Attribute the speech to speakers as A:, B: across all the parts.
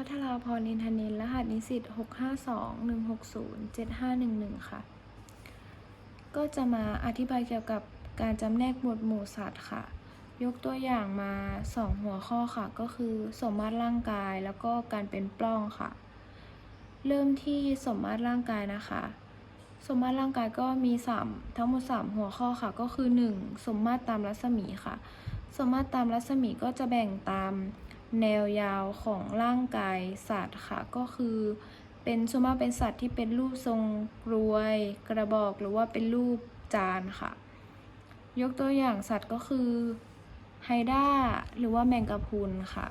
A: พัทราพรอินทนินรหัสนิสิต652-160-7511 ค่ะ ก็จะมาอธิบายเกี่ยวกับการจำแนกหมวดหมู่สัตว์ค่ะ ยกตัวอย่างมา 2 หัวข้อค่ะ ก็คือสมมาตรร่างกายแล้วก็การเป็นปล้องค่ะ เริ่มที่สมมาตรร่างกายนะคะ สมมาตรร่างกายก็มี 3 ทั้งหมด 3 หัวข้อค่ะ ก็คือ 1. สมมาตรตามรัศมีค่ะ สมมาตรตามรัศมีก็จะแบ่งตาม แนวยาวของร่างกายสัตว์ค่ะ ก็คือเป็นส่วนมากเป็นสัตว์ที่เป็นรูปทรงกรวย กระบอกหรือว่าเป็นรูปจานค่ะ ยกตัวอย่างสัตว์ก็คือไฮด้าหรือว่าแมงกะพรุนค่ะ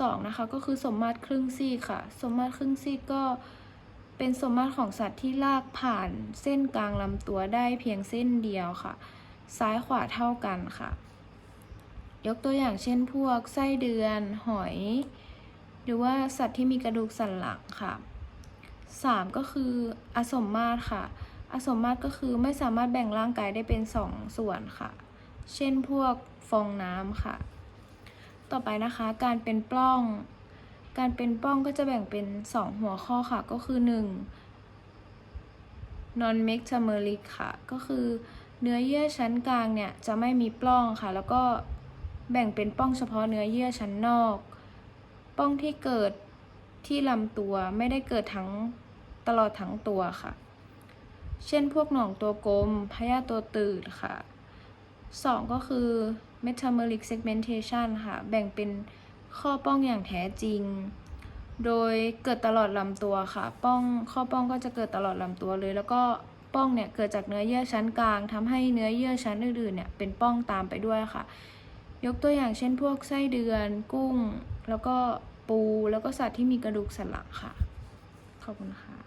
A: สองนะคะก็คือสมมาตรครึ่งซีกค่ะ สมมาตรครึ่งซีกก็เป็นสมมาตรของสัตว์ที่ลากผ่านเส้นกลางลำตัวได้เพียงเส้นเดียวค่ะ ซ้ายขวาเท่ากันค่ะ ยกตัวอย่างเช่นพวกไส้เดือนหอย หรือว่าสัตว์ที่มีกระดูกสันหลังค่ะ 3 ก็คืออสมมาตรค่ะ อสมมาตรก็คือไม่สามารถแบ่งร่างกายได้เป็น2ส่วนค่ะ เช่นพวกฟองน้ำค่ะ ต่อไปนะคะการเป็นปล้อง การเป็นปล้องก็จะแบ่งเป็น 2 หัวข้อค่ะ ก็คือ 1 non m e t a m e r i c ค่ะ ก็คือเนื้อเยื่อชั้นกลางเนี่ยจะไม่มีปล้องค่ะ แล้วก็ แบ่งเป็นป้องเฉพาะเนื้อเยื่อชั้นนอก ป้องที่เกิดที่ลำตัวไม่ได้เกิดทั้งตลอดทั้งตัวค่ะ เช่นพวกหนองตัวกลมพยาธิตัวตืดค่ะ 2 ก็คือ metameric segmentation ค่ะ แบ่งเป็นข้อป้องอย่างแท้จริง โดยเกิดตลอดลำตัวค่ะ ป้องข้อป้องก็จะเกิดตลอดลำตัวเลย แล้วก็ป้องเนี่ยเกิดจากเนื้อเยื่อชั้นกลางทำให้เนื้อเยื่อชั้นอื่นๆเนี่ยเป็นป้องตามไปด้วยค่ะ ยกตัวอย่างเช่นพวกไส้เดือนกุ้ง แล้วก็ปูแล้วก็สัตว์ที่มีกระดูกสันหลังค่ะ ขอบคุณค่ะ